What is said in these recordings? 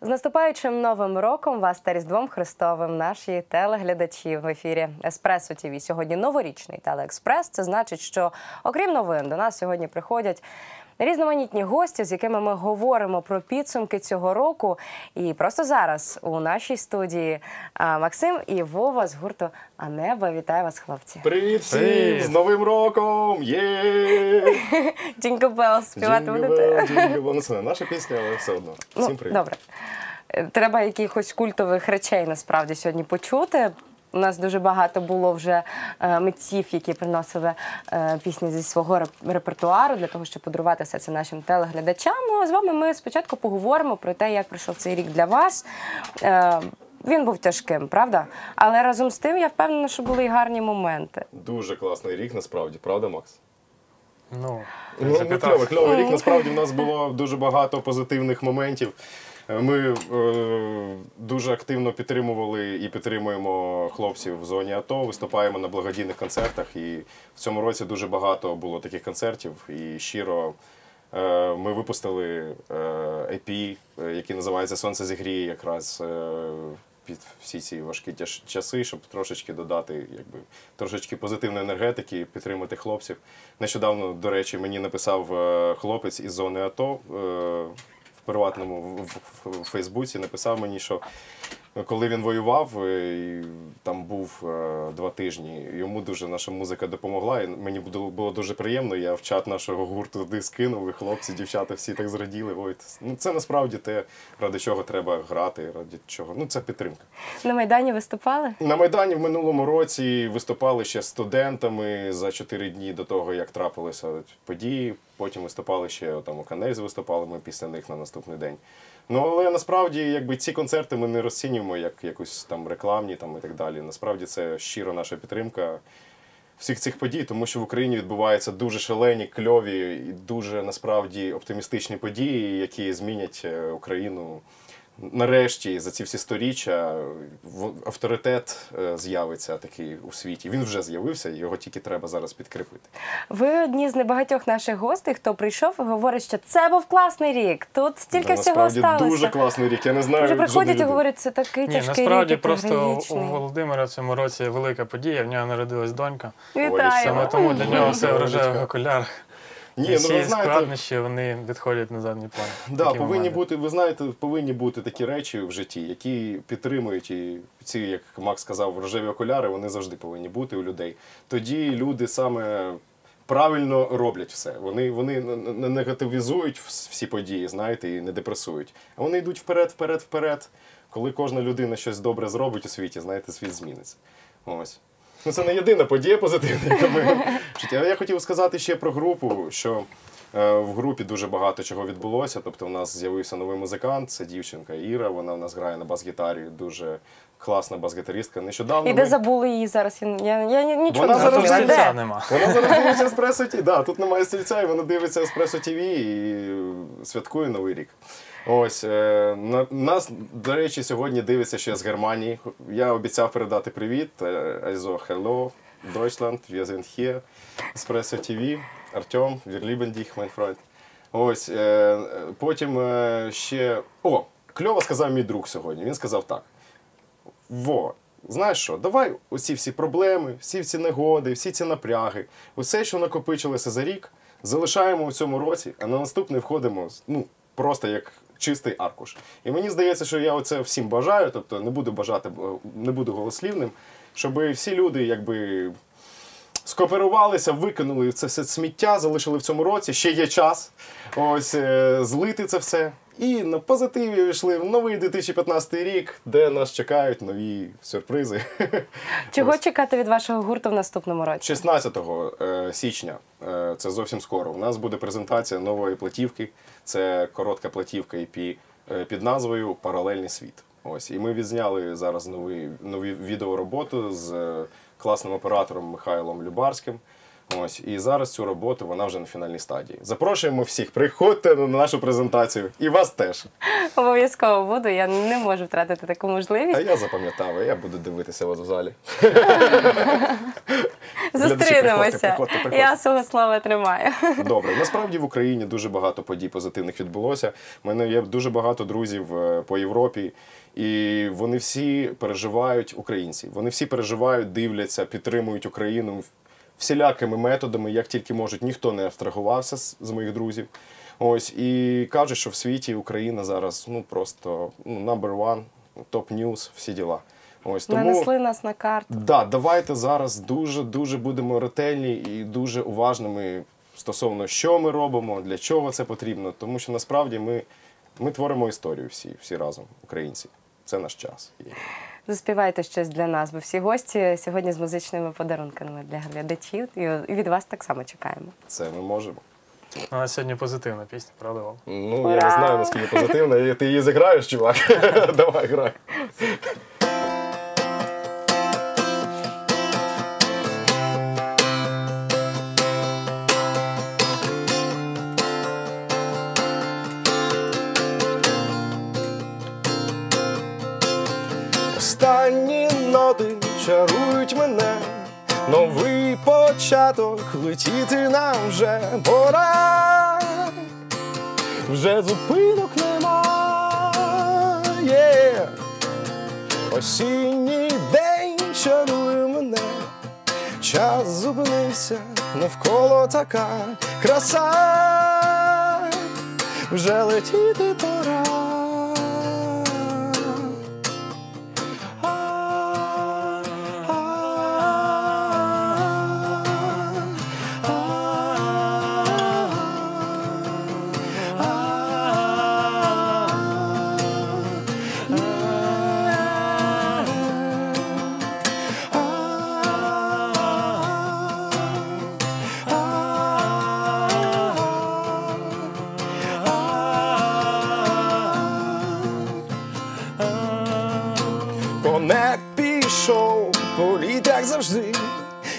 З наступаючим новим роком вас та Різдвом Христовим, наші телеглядачі в ефірі Еспресо ТВ. Сьогодні новорічний телеекспрес. Це значить, що окрім новин до нас сьогодні приходять. Різноманітні гості, з якими ми говоримо про підсумки цього року. І просто зараз у нашій студії Максим і Вова з гурту Анеба. Вітаю вас, хлопці. Привіт всім! Привіт! З Новим роком! Є! Джінко Белл співати будете. Ну, це не наша пісня, але все одно. Всім Ну, привіт. добре. Е, Треба якихось культових речей насправді сьогодні почути. У нас дуже багато було вже е, митців, які приносили е, пісні зі свого репертуару для того, щоб подарувати все це нашим телеглядачам. Ну, а з вами ми спочатку поговоримо про те, як пройшов цей рік для вас. Е, він був тяжким, правда? Але разом з тим я впевнена, що були і гарні моменти. Дуже класний рік, насправді, правда, Макс? Ну, Ну, ну запитався. кльовий, кльовий рік. Насправді в нас було дуже багато позитивних моментів. Е, Ми е, дуже активно підтримували і підтримуємо хлопців в зоні АТО, виступаємо на благодійних концертах. І в цьому році дуже багато було таких концертів. І щиро е, ми випустили е, EP, е, який називається Сонце зігріє якраз. е, Під всі ці важкі часи, щоб трошечки додати, якби трошечки позитивної енергетики, підтримати хлопців. Нещодавно, до речі, мені написав е, хлопець із зони АТО е, приватному в, в, в Фейсбуці. Написав мені, що коли він воював, е, і там був е, два тижні, йому дуже наша музика допомогла. І мені було, дуже приємно. Я в чат нашого гурту туди скинув, і хлопці, дівчата всі так зраділи. Ой, ну це насправді те, ради чого треба грати, ради чого. Ну це підтримка. На Майдані виступали? На Майдані в минулому році виступали ще студентами за чотири дні до того, як трапилися події. Потім виступали ще там у Канельзі виступали ми після них на наступний день. Ну але насправді, якби ці концерти ми не розцінюємо як якусь там рекламні там і так далі. Насправді це щиро наша підтримка всіх цих подій, тому що в Україні відбуваються дуже шалені, кльові і дуже насправді оптимістичні події, які змінять е, Україну. Нарешті за ці всі сторіччя в- авторитет е, з'явиться такий у світі. Він вже з'явився, його тільки треба зараз підкріпити. Ви одні з небагатьох наших гостей, хто прийшов і говорить, що це був класний рік. Тут стільки Да, всього насправді сталося. дуже класний рік. Я не знаю. Вже приходять і говорять, це такий Ні, тяжкий насправді рік, просто у. Володимира в цьому році велика подія. В нього народилась донька. Вітаю. Саме тому для нього все в Володечка. окулярах. Ні, ну ви знаєте, складнощі вони відходять на задній план. Да, Такі повинні моменти. бути, ви знаєте, повинні бути такі речі в житті, які підтримують і ці, як Макс сказав, рожеві окуляри, вони завжди повинні бути у людей. Тоді люди саме правильно роблять все. Вони, вони не- не негативізують всі події, знаєте, і не депресують. А вони йдуть вперед, вперед, вперед. Коли кожна людина щось добре зробить у світі, знаєте, світ зміниться. Ось. Ну, це не єдина подія позитивна, яка ми. Але я хотів сказати ще про групу, що в групі дуже багато чого відбулося. Тобто, у нас з'явився новий музикант, це дівчинка Іра. Вона в нас грає на бас-гітарі, дуже класна бас-гітаристка. Нещодавно І де ми- забули її зараз? Я, я, я нічого Вона не зараз стільця Де? нема. Вона зараз дивиться Еспресо ТВ. Да, тут немає стільця, і вона дивиться Еспресо ТВ і святкує Новий рік. Ось е, на нас, до речі, сьогодні дивиться ще з Германії. Я обіцяв передати привіт. Е, Also, hello, Deutschland, wir sind hier. Espresso TV, Артем, wir lieben dich, mein Freund. Ось е, потім е, ще. О, кльово сказав мій друг сьогодні. Він сказав так. Во, знаєш що, давай усі всі проблеми, всі ці негоди, всі ці напряги, усе, що накопичилося за рік, залишаємо у цьому році, а на наступний входимо ну, просто як чистий аркуш. І мені здається, що я оце всім бажаю, тобто не буду бажати, не буду голослівним, щоб всі люди якби. Скооперувалися, викинули це все сміття, залишили в цьому році. Ще є час. Ось е, злити це все. І на позитиві війшли в новий 2015 рік, де нас чекають нові сюрпризи. Чого Ось. чекати від вашого гурту в наступному році? 16 е, січня, е, це зовсім скоро. У нас буде презентація нової платівки. Це коротка платівка EP під назвою Паралельний світ. Ось і ми відзняли зараз нові, нові відеороботу з е, класним оператором Михайлом Любарським. Ось і зараз цю роботу вона вже на фінальній стадії. Запрошуємо всіх, приходьте на нашу презентацію, і вас теж. Обов'язково буду. Я не можу втратити таку можливість. А я запам'ятав, я буду дивитися вас в залі. Зустрінемося. Я свого слова тримаю. Добре, насправді в Україні дуже багато подій позитивних відбулося. У мене є дуже багато друзів е, по Європі, і вони всі переживають українці. Вони всі переживають, дивляться, підтримують Україну всілякими методами, як тільки можуть. Ніхто не абстрагувався з, моїх друзів. Ось і кажуть, що в світі Україна зараз ну просто ну, number one, топ ньюс, всі діла. Ось тому Нанесли нас на карту. Да, давайте зараз дуже дуже будемо ретельні і дуже уважними стосовно що ми робимо, для чого це потрібно. Тому що насправді ми, ми творимо історію всі, всі разом, українці. Це наш час. Заспівайте щось для нас, бо всі гості сьогодні з музичними подарунками для глядачів. І від вас так само чекаємо. це ми можемо. У нас сьогодні позитивна пісня, правда, Вам? Ну, я не знаю, наскільки позитивна. І Ти її зіграєш, чувак. Давай, грай. Чарують мене, новий початок летіти нам вже пора, вже зупинок немає. Осінній день чарує мене, час зупинився, навколо така краса, вже летіти пора. Пішов, політ, як завжди,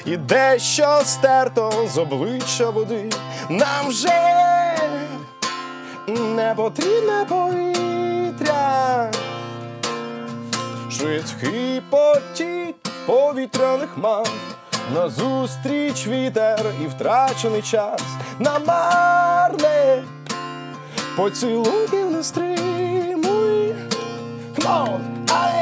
і дещо стерто з обличчя води. Нам вже не потрібне повітря. Швидкий потік повітряних мав, назустріч вітер і втрачений час намарне поцілунків не стримуй. Come on,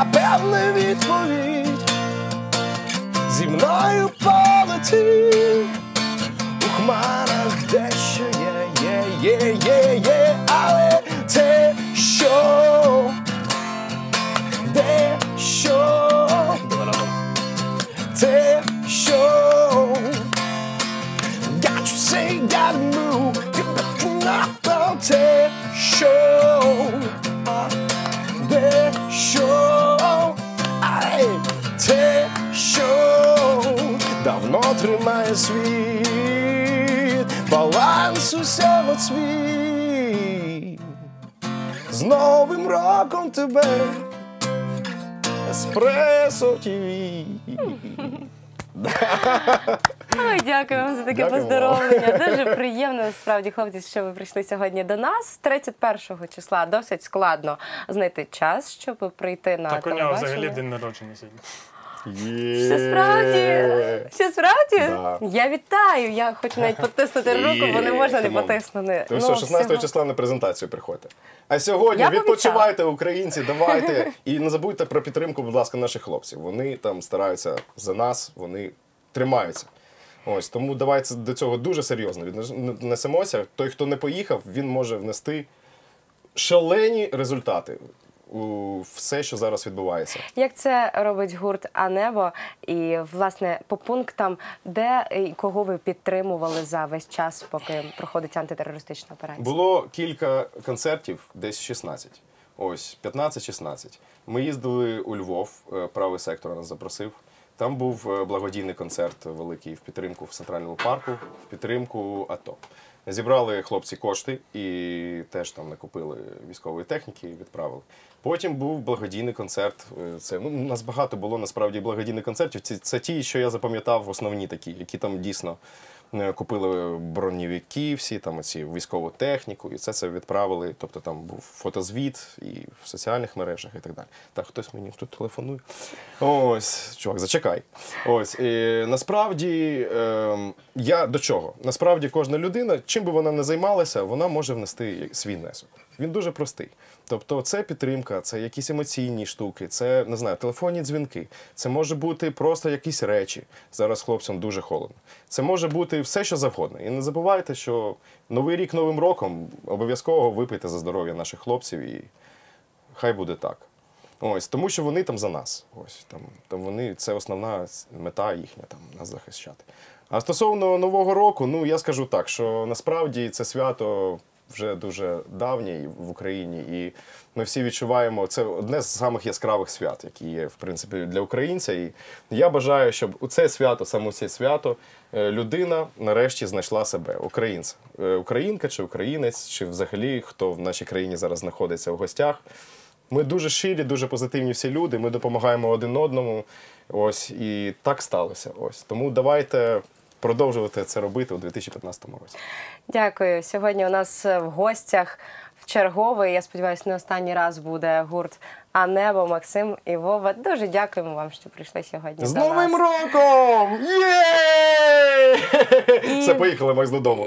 напевне відповідь. Зі мною полети у хмарах дещо є, є, є, є, є, але те, що? Дещо те, що? Got to say, gotta move, цвіт. З Новим роком тебе, Еспресо ТВ. Ой, дякую вам за таке Дякую вам. поздоровлення. Дуже приємно, насправді, хлопці, що ви прийшли сьогодні до нас. 31 числа досить складно знайти час, щоб прийти на Так у нього телебачення. взагалі день народження сьогодні. Що справді? Що справді? Да. Я вітаю. Я хочу навіть потиснути руку, бо не можна не потиснути. Ну, все, 16 числа на презентацію приходьте. А сьогодні Я відпочивайте, українці, давайте. І не забудьте про підтримку, будь ласка, наших хлопців. Вони там стараються за нас, вони тримаються. Ось тому давайте до цього дуже серйозно віднесемося. Той, хто не поїхав, він може внести шалені результати. У все, що зараз відбувається. Як це робить гурт Анево? І власне по пунктам, де і кого ви підтримували за весь час, поки проходить антитерористична операція? Було кілька концертів, десь 16. Ось 15-16. Ми їздили у Львов, е, правий сектор нас запросив. Там був е, благодійний концерт великий в підтримку в центральному парку, в підтримку АТО. Зібрали хлопці кошти і теж там накупили військової техніки і відправили. Потім був благодійний концерт. Е, Це ну, у нас багато було насправді благодійних концертів. Це, це ті, що я запам'ятав, основні такі, які там дійсно купили бронєвики, всі там оці військову техніку, і це це відправили. Тобто там був фотозвіт і в соціальних мережах, і так далі. Так, хтось мені тут телефонує. Ось, чувак, зачекай. Ось і, насправді ем, я до чого? Насправді кожна людина, чим би вона не займалася, вона може внести свій внесок. Він дуже простий. Тобто, це підтримка, це якісь емоційні штуки, це не знаю, телефонні дзвінки. Це може бути просто якісь речі. Зараз хлопцям дуже холодно. Це може бути все, що завгодно. І не забувайте, що новий рік новим роком обов'язково випийте за здоров'я наших хлопців і хай буде так. Ось, тому що вони там за нас. Ось там, там вони це основна мета їхня там нас захищати. А стосовно нового року, ну я скажу так, що насправді це свято вже дуже давнє в Україні, і ми всі відчуваємо це одне з самих яскравих свят, які є в принципі для українця. І я бажаю, щоб у це свято, саме у це свято, е, людина нарешті знайшла себе, українця, Е, українка чи українець, чи взагалі хто в нашій країні зараз знаходиться в гостях. Ми дуже щирі, дуже позитивні всі люди. Ми допомагаємо один одному. Ось і так сталося. Ось тому давайте продовжувати це робити у 2015 році. Дякую. Сьогодні у нас в гостях в черговий, я сподіваюся, не останній раз буде гурт А небо Максим і Вова. Дуже дякуємо вам, що прийшли сьогодні. З до Новим нас. роком! Є! І- Все, поїхали, Макс, додому.